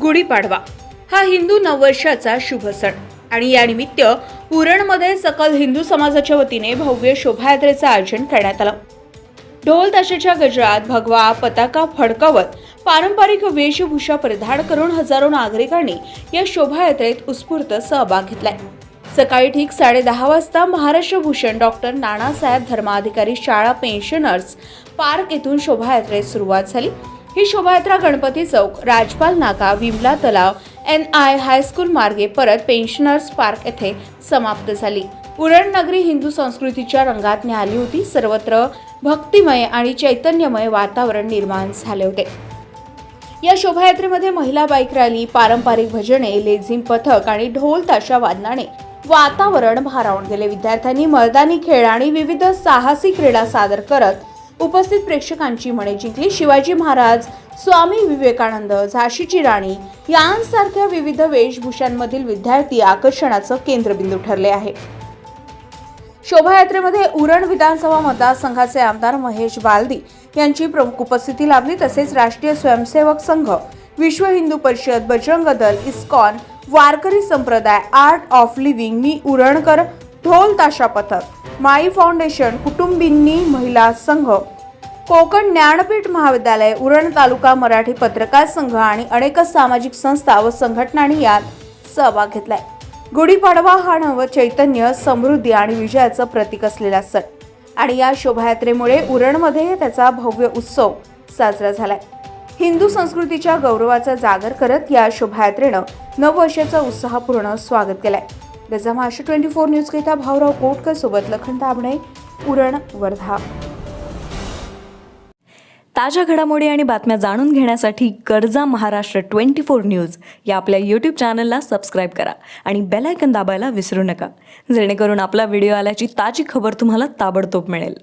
गुढीपाडवा हा हिंदू नववर्षाचा शुभ सण. आणि या निमित्त उरणमध्ये सकल हिंदू समाजाच्या वतीने भव्य शोभायात्रेचं आयोजन करण्यात आलं. ढोल ताशाच्या गजरात भगवा पताका फडकावत पारंपरिक वेशभूषा परिधान करून हजारो नागरिकांनी या शोभायात्रेत उत्स्फूर्त सहभाग घेतलाय. सकाळी ठीक साडेदहा वाजता महाराष्ट्र भूषण डॉक्टर नानासाहेब धर्माधिकारी शाळा पेन्शनर्स पार्क येथून शोभायात्रेस सुरुवात झाली. ही शोभायात्रा गणपती चौक राजपाल नाका विमला तलाव एन आय हायस्कूल मार्गे परत पेन्शनर्स पार्क येथे समाप्त झाली. उरण नगरी हिंदू संस्कृतीच्या रंगात न्याहाली होती. सर्वत्र भक्तिमय आणि चैतन्यमय वातावरण निर्माण झाले होते. या शोभायात्रेमध्ये महिला बाईक रॅली पारंपरिक भजने लेझिम पथक आणि ढोल ताशा वादनाने वातावरण भारावून गेले. विद्यार्थ्यांनी मर्दानी खेळ आणि विविध साहसी क्रीडा सादर करत उपस्थित प्रेक्षकांची मने जिंकली. शिवाजी महाराज स्वामी विवेकानंद झाशीची राणी यांसारख्या विविध वेशभूषांमधील विद्यार्थी आकर्षणाचं केंद्रबिंदू ठरले आहे. शोभायात्रेमध्ये उरण विधानसभा मतदारसंघाचे आमदार महेश बालदी यांची प्रमुख उपस्थिती लाभली. तसेच राष्ट्रीय स्वयंसेवक संघ विश्व हिंदू परिषद बजरंग दल इस्कॉन वारकरी संप्रदाय आर्ट ऑफ लिव्हिंग मी उरणकर ढोल ताशा पथक माई फाउंडेशन कुटुंबिनी महिला संघ. कोकण ज्ञानपीठ महाविद्यालय उरण तालुका मराठी पत्रकार संघ आणि अनेक सामाजिक संस्था व संघटनांनी यात सहभाग घेतलाय. गुढीपाडवा हा नव चैतन्य समृद्धी आणि विजयाचं प्रतीक असलेला सण. आणि या शोभायात्रेमुळे उरणमध्ये त्याचा भव्य उत्सव साजरा झालाय. हिंदू संस्कृतीच्या गौरवाचा जागर करत या शोभायात्रेनं नववर्षाचं उत्साहपूर्ण स्वागत केलंय. त्याचा महाराष्ट्र ट्वेंटी फोर न्यूज करिता भाऊराव कोटकर सोबत लखन दाबणे उरण वर्धा. ताज्या घडामोडी आणि बातम्या जाणून घेण्यासाठी गरजा महाराष्ट्र ट्वेंटी फोर न्यूज या आपल्या यूट्यूब चॅनलला सबस्क्राईब करा आणि बेलायकन दाबायला विसरू नका. जेणेकरून आपला व्हिडिओ आल्याची ताजी खबर तुम्हाला ताबडतोब मिळेल.